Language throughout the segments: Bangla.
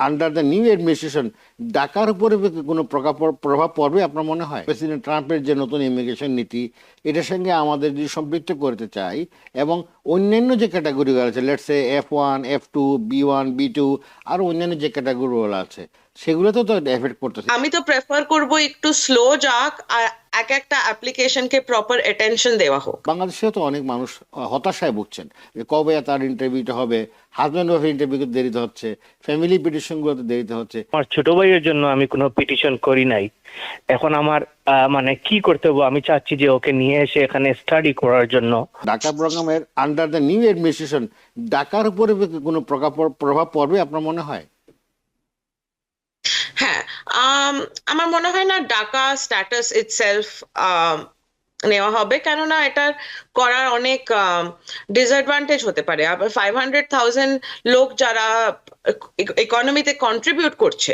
আন্ডার দ্য নিউ অ্যাডমিনিস্ট্রেশন ডাকার উপরে কোনো প্রভাব পড়বে আপনার মনে হয়? প্রেসিডেন্ট ট্রাম্পের যে নতুন ইমিগ্রেশন নীতি, এটার সঙ্গে আমাদের যদি সম্পৃক্ত করতে চাই, এবং অন্যান্য যে ক্যাটাগরিগুলো আছে let's A F one F two B one B two আর অন্যান্য যে ক্যাটাগরিগুলো আছে সেগুলোতেও তো এফেক্ট করতেছে আমি তো প্রেফার করব একটু স্লো যাক আর এক একটা অ্যাপ্লিকেশনকে প্রপার অ্যাটেনশন দেওয়া হোক। বাংলাদেশেও তো অনেক মানুষ হতাশায় ভুগছেন যে কবে তার ইন্টারভিউটা হবে হাজব্যান্ড ওয়াইফের ইন্টারভিউতে দেরিতে হচ্ছে ফ্যামিলি পিটিশনগুলোতে দেরিতে হচ্ছে। আমার ছোট ভাইয়ের জন্য আমি কোনো পিটিশন করি নাই। এখন আমার আহ, মানে কি করতে হবে আমি চাচ্ছি যে ওকে নিয়ে এসে এখানে স্টাডি করার জন্য। ঢাকা প্রোগ্রামের আন্ডার দ্য নিউ অ্যাডমিনিস্ট্রেশন ঢাকার উপরে কোনো প্রভাব পড়বে আপনার মনে হয়? হ্যাঁ আমার মনে হয় না ডাকা স্ট্যাটাস ইটসেলফ নেওয়া হবে। কেননা এটার করার অনেক ডিসঅ্যাডভান্টেজ হতে পারে। আবার ফাইভ হান্ড্রেড থাউজেন্ড লোক যারা ইকোনমিতে কন্ট্রিবিউট করছে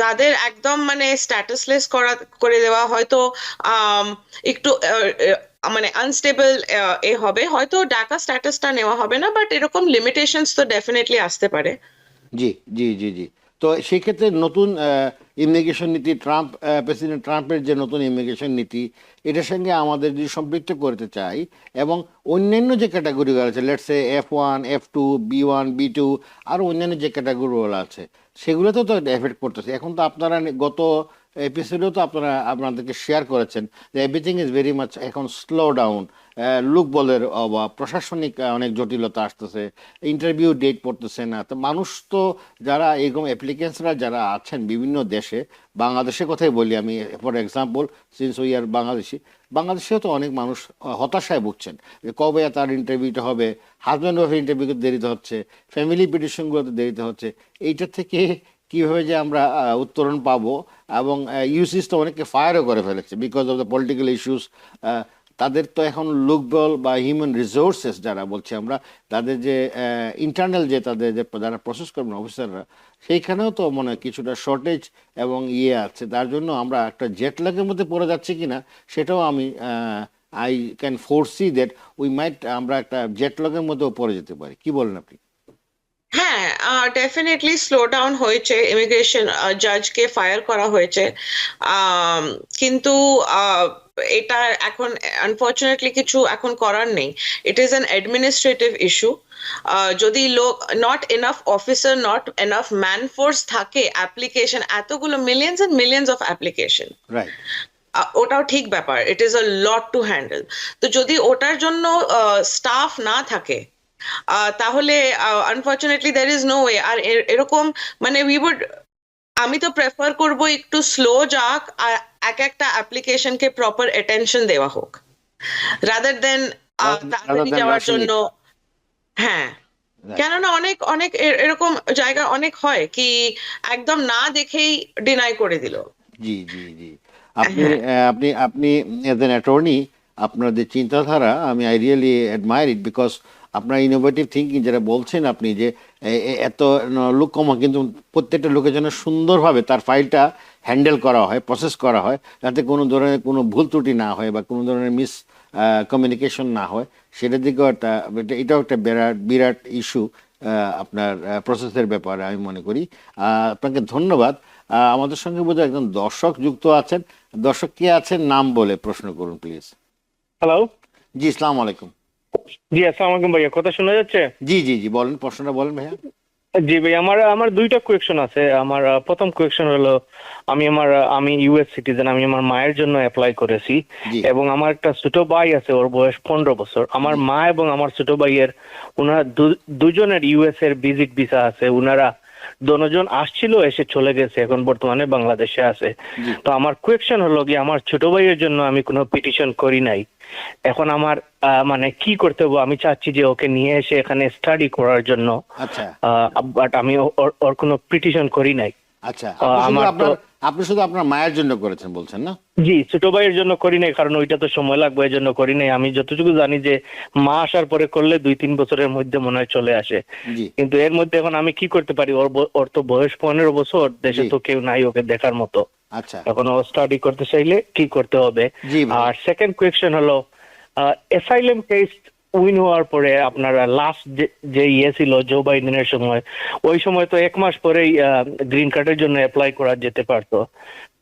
তাদের একদম মানে স্ট্যাটাসলেস করা, করে দেওয়া হয়তো একটু মানে আনস্টেবল এ হবে। হয়তো ডাকা স্ট্যাটাসটা নেওয়া হবে না বাট এরকম লিমিটেশনস তো ডেফিনেটলি আসতে পারে। জি জি জি জি। তো সেক্ষেত্রে নতুন ইমিগ্রেশন নীতি ট্রাম্প প্রেসিডেন্ট ট্রাম্পের যে নতুন ইমিগ্রেশন নীতি, এটার সঙ্গে আমাদের যদি সম্পৃক্ত করতে চাই এবং অন্যান্য যে ক্যাটাগরিগুলো আছে let's F one F two B one B two আরও অন্যান্য যে ক্যাটাগরিগুলো আছে, সেগুলোতেও তো এফেক্ট করতেছে। এখন তো আপনারা গত এপিসোডেও তো আপনারা আপনাদেরকে শেয়ার করেছেন যে এভরিথিং ইজ ভেরি মাচ এখন স্লো ডাউন লোক বলের অভাব, প্রশাসনিক অনেক জটিলতা আসতেছে ইন্টারভিউ ডেট পড়তেছে না। তো মানুষ তো যারা এরকম অ্যাপ্লিকেন্টসরা যারা আছেন বিভিন্ন দেশে, বাংলাদেশের কথাই বলি আমি for example since we are Bangladeshi, বাংলাদেশেও তো অনেক মানুষ হতাশায় ভুগছেন যে কবে তার ইন্টারভিউটা হবে হাজব্যান্ড ওয়াইফের ইন্টারভিউতে দেরিতে হচ্ছে ফ্যামিলি পিটিশনগুলোতে দেরিতে হচ্ছে। এইটা থেকে কীভাবে যে আমরা উত্তরণ পাবো এবং ইউসিস তো অনেককে ফায়ারও করে ফেলেছে because of the political issues তাদের তো এখন লোকবল বা হিউম্যান রিসোর্সেস যারা বলছি আমরা, তাদের যে ইন্টারনাল যে তাদের যে যারা প্রসেস করবেন অফিসাররা সেইখানেও তো মনে কিছুটা শর্টেজ এবং ইয়ে আছে। তার জন্য আমরা একটা জেট লাগের মধ্যে পড়ে যাচ্ছি কি না সেটাও আমি I can foresee that we might আমরা একটা জেট লগের মধ্যেও পড়ে যেতে পারি। কি বলেন আপনি? হ্যাঁ ডেফিনেটলি স্লো ডাউন হয়েছে। ইমিগ্রেশন জাজকে ফায়ার করা হয়েছে। কিন্তু এটা এখন আনফর্চুনেটলি কিছু এখন করার নেই। It is an administrative issue যদি লোক not enough officer not enough man force থাকে অ্যাপ্লিকেশন এতগুলো millions and millions of application ওটাও ঠিক ব্যাপার। It is a lot to handle তো যদি ওটার জন্য স্টাফ না থাকে তাহলে unfortunately there is no way আর এরকম মানে উই উড আমি তো প্রেফার করব একটু স্লো যাক আর এক একটা অ্যাপ্লিকেশনকে প্রপার অ্যাটেনশন দেওয়া হোক। রাদার দেন তাড়াতাড়ি যাওয়ার জন্য হ্যাঁ। কেননা অনেক অনেক এরকম জায়গা অনেক হয় কি একদম না দেখেই ডিনাই করে দিল। জি জি জি। আপনি আপনি আপনি এজ এন অ্যাটর্নি আপনার যে চিন্তাধারা আমি I really admire it because আপনার ইনোভেটিভ থিঙ্কিং যেটা বলছেন আপনি যে এত লোক কমা কিন্তু প্রত্যেকটা লোকের জন্য সুন্দরভাবে তার ফাইলটা হ্যান্ডেল করা হয় প্রসেস করা হয় যাতে কোনো ধরনের কোনো ভুল ত্রুটি না হয় বা কোনো ধরনের মিস কমিউনিকেশন না হয়। সেটার দিকেও একটা এটাও একটা বিরাট বিরাট ইস্যু আপনার প্রসেসের ব্যাপারে আমি মনে করি। আপনাকে ধন্যবাদ। আমাদের সঙ্গে বোধহয় একজন দর্শক যুক্ত আছেন। দর্শক কে আছেন? নাম বলে প্রশ্ন করুন প্লিজ হ্যালো জি ইসলাম আলাইকুম। জি আসসালামু আলাইকুম ভাইয়া কথা শোনা যাচ্ছে? জি জি জি বলেন প্রশ্নটা বলেন ভাইয়া। জি ভাই আমার আমার দুইটা কোয়েকশন আছে। আমার প্রথম কোয়েকশন হলো আমি আমার আমি ইউএস সিটিজেন আমি আমার মায়ের জন্য অ্যাপ্লাই করেছি। এবং আমার একটা ছোট ভাই আছে ওর বয়স পনেরো বছর। আমার মা এবং আমার ছোট ভাইয়ের ওনারা দুজনের ইউএস এর ভিজিট ভিসা আছে। ওনারা দনোজন আসছিল এসে চলে গেছে এখন বর্তমানে বাংলাদেশে আছে। তো আমার কোয়েকশন হলো কি আমার ছোট ভাইয়ের জন্য আমি কোনো পিটিশন করি নাই। এখন আমার মানে কি করতে হবে আমি চাচ্ছি যে ওকে নিয়ে এসে এখানে স্টাডি করার জন্য। আচ্ছা। বাট আমি ওর কোনো পিটিশন করি নাই। আচ্ছা। আমার আপনি শুধু আপনার মায়ের জন্য করেছেন বলছেন না? জি ছোট ভাইয়ের জন্য করি নাই কারণ ওইটা তো সময় লাগবে এই জন্য করি নাই। আমি যতটুকু জানি যে মা আসার পরে করলে দুই তিন বছরের মধ্যে মনে হয় চলে আসে। কিন্তু এর মধ্যে এখন আমি কি করতে পারি? ওর ওর তো বয়স পনেরো বছর দেশে তো কেউ নাই ওকে দেখার মতো। আচ্ছা। এখন ও স্টাডি করতে চাইলে কি করতে হবে? আর সেকেন্ড কোয়েশ্চেন হলো অ্যাসাইলেম কেস উইন হওয়ার পরে আপনারা লাস্ট যে ইয়ে ছিল জো বাইডেনের সময়, ওই সময় তো এক মাস পরেই গ্রিন কার্ডের জন্য অ্যাপ্লাই করা যেতে পারতো।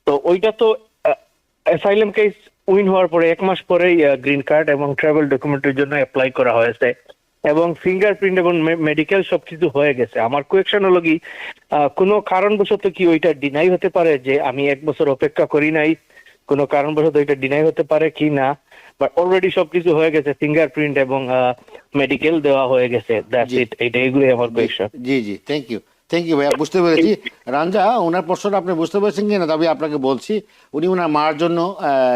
তো ওইটা তো অ্যাসাইলাম কেস উইন হওয়ার পরে এক মাস পরেই গ্রিন কার্ড এবং ট্রাভেল ডকুমেন্টের জন্য অ্যাপ্লাই করা হয়েছে এবং ফিঙ্গারপ্রিন্ট এবং মেডিকেল সবকিছু হয়ে গেছে। আমার কোয়েকশন হলো কি কোনো কারণবশত কি ওইটা ডিনাই হতে পারে যে আমি এক বছর অপেক্ষা করি নাই? কোনো কারণবশত এটা ডিনাই হতে পারে কি না বাট অলরেডি সবকিছু হয়ে গেছে ফিঙ্গারপ্রিন্ট এবং মেডিকেল দেওয়া হয়ে গেছে দ্যাটস ইট এইটা এগুলোই আমার কোয়েকশন জি জি থ্যাংক ইউ থ্যাংক ইউ ভাইয়া বুঝতে পেরেছি। রাঞ্জা ওনার প্রশ্নটা আপনি বুঝতে পেরেছেন কি না তবে আপনাকে বলছি উনি ওনার মার জন্য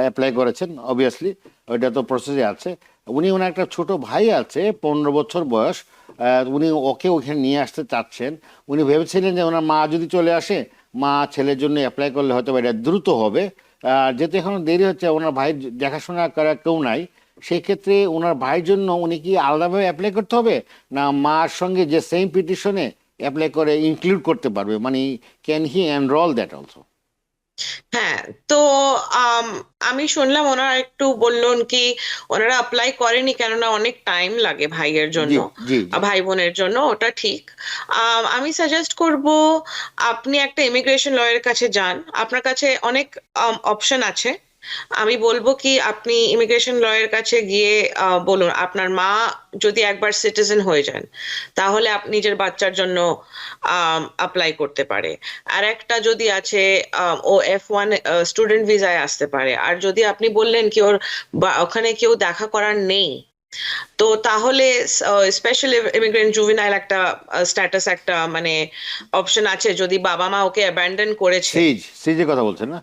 অ্যাপ্লাই করেছেন অবভিয়াসলি ওইটা তো প্রসেসে আছে। উনি ওনার একটা ছোট ভাই আছে পনেরো বছর বয়স উনি ওকে ওখানে নিয়ে আসতে চাচ্ছেন। উনি ভেবেছিলেন যে ওনার মা যদি চলে আসে মা ছেলের জন্য অ্যাপ্লাই করলে হয়তো এটা দ্রুত হবে। যেহেতু এখন দেরি হচ্ছে, ওনার ভাই দেখাশোনা করা কেউ নাই, সেক্ষেত্রে ওনার ভাইয়ের জন্য উনি কি আলাদাভাবে অ্যাপ্লাই করতে হবে? না মার সঙ্গে যে সেম পিটিশনে অ্যাপ্লাই করে ইনক্লুড করতে পারবে? মানে can he enrol that also হ্যাঁ তো আম, শুনলাম ওনারা একটু বললেন কি ওনারা অ্যাপ্লাই করেনি কেননা অনেক টাইম লাগে ভাইয়ের জন্য। ভাই বোনের জন্য ওটা ঠিক। আম, আমি সাজেস্ট করব আপনি একটা ইমিগ্রেশন লয়ের কাছে যান। আপনার কাছে অনেক অপশন আছে। আমি বলব কি, আপনি ইমিগ্রেশন লয়ারের কাছে গিয়ে বলুন, আপনার মা যদি একবার সিটিজেন হয়ে যান, তাহলে আপনি নিজের বাচ্চার জন্য অ্যাপ্লাই করতে পারে। আর একটা যদি আছে ও এফ ওয়ান স্টুডেন্ট ভিসায় আসতে পারে। আর যদি আপনি বললেন কি ওর ওখানে কেউ দেখা করার নেই, তো তাহলে স্পেশাল ইমিগ্রেন্ট জুভিনাইল একটা স্ট্যাটাস একটা মানে অপশন আছে। যদি বাবা মা ওকে অ্যাবান্ডন করেছে। সিজ সিজের কথা বলছেন না?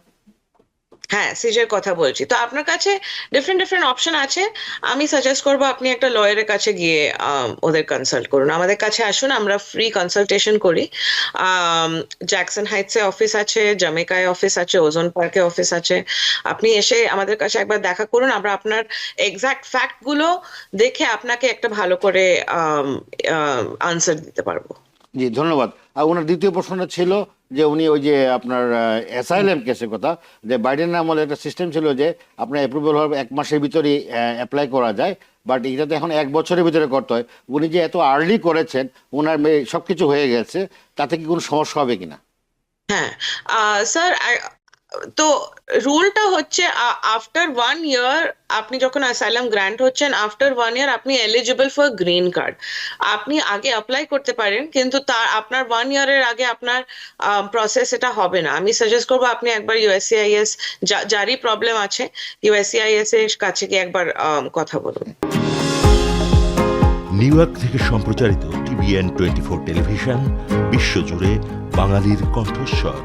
হ্যাঁ সিজের কথা বলছি। তো আপনার কাছে ডিফারেন্ট ডিফারেন্ট অপশন আছে। আমি সাজেস্ট করব আপনি একটা লয়ারের কাছে গিয়ে ওদের কনসাল্ট করুন। আমাদের কাছে আসুন, আমরা ফ্রি কনসালটেশন করি। জ্যাকসন হাইটসে অফিস আছে জামেকায় অফিস আছে ওজন পার্কে অফিস আছে। আপনি এসে আমাদের কাছে একবার দেখা করুন। আমরা আপনার এক্সাক্ট ফ্যাক্টগুলো দেখে আপনাকে একটা ভালো করে আনসার দিতে পারব। জি, ধন্যবাদ। আর ওনার দ্বিতীয় প্রশ্নটা ছিল যে উনি ওই যে আপনার অ্যাসাইলেম কেসের কথা, যে বাইডেন আমলে একটা সিস্টেম ছিল যে আপনার অ্যাপ্রুভাল হওয়ার এক মাসের ভিতরেই অ্যাপ্লাই করা যায় বাট এটা তো এখন এক বছরের ভিতরে করতে হয়। উনি যে এত আর্লি করেছেন ওনার সব কিছু হয়ে গেছে, তাতে কি কোনো সমস্যা হবে কিনা? হ্যাঁ স্যার তো রুলটা হচ্ছে আফটার ওয়ান ইয়ার আপনি যখন অ্যাসাইলাম গ্র্যান্ট হচ্ছেন আফটার ওয়ান ইয়ার আপনি এলিজিবল ফর গ্রিন কার্ড আপনি আগে অ্যাপ্লাই করতে পারেন, কিন্তু তার, আপনার ওয়ান ইয়ারের আগে আপনার প্রসেস এটা হবে না। আমি সাজেস্ট করব আপনি একবার ইউএসসিআইএস যারই প্রবলেম আছে ইউএসসিআইএস এর কাছে গিয়ে একবার কথা বলুন। নিউ ইয়র্ক থেকে সম্প্রচারিত টিভিএন টোয়েন্টি ফোর টেলিভিশন বিশ্বজুড়ে বাঙালির কণ্ঠস্বর।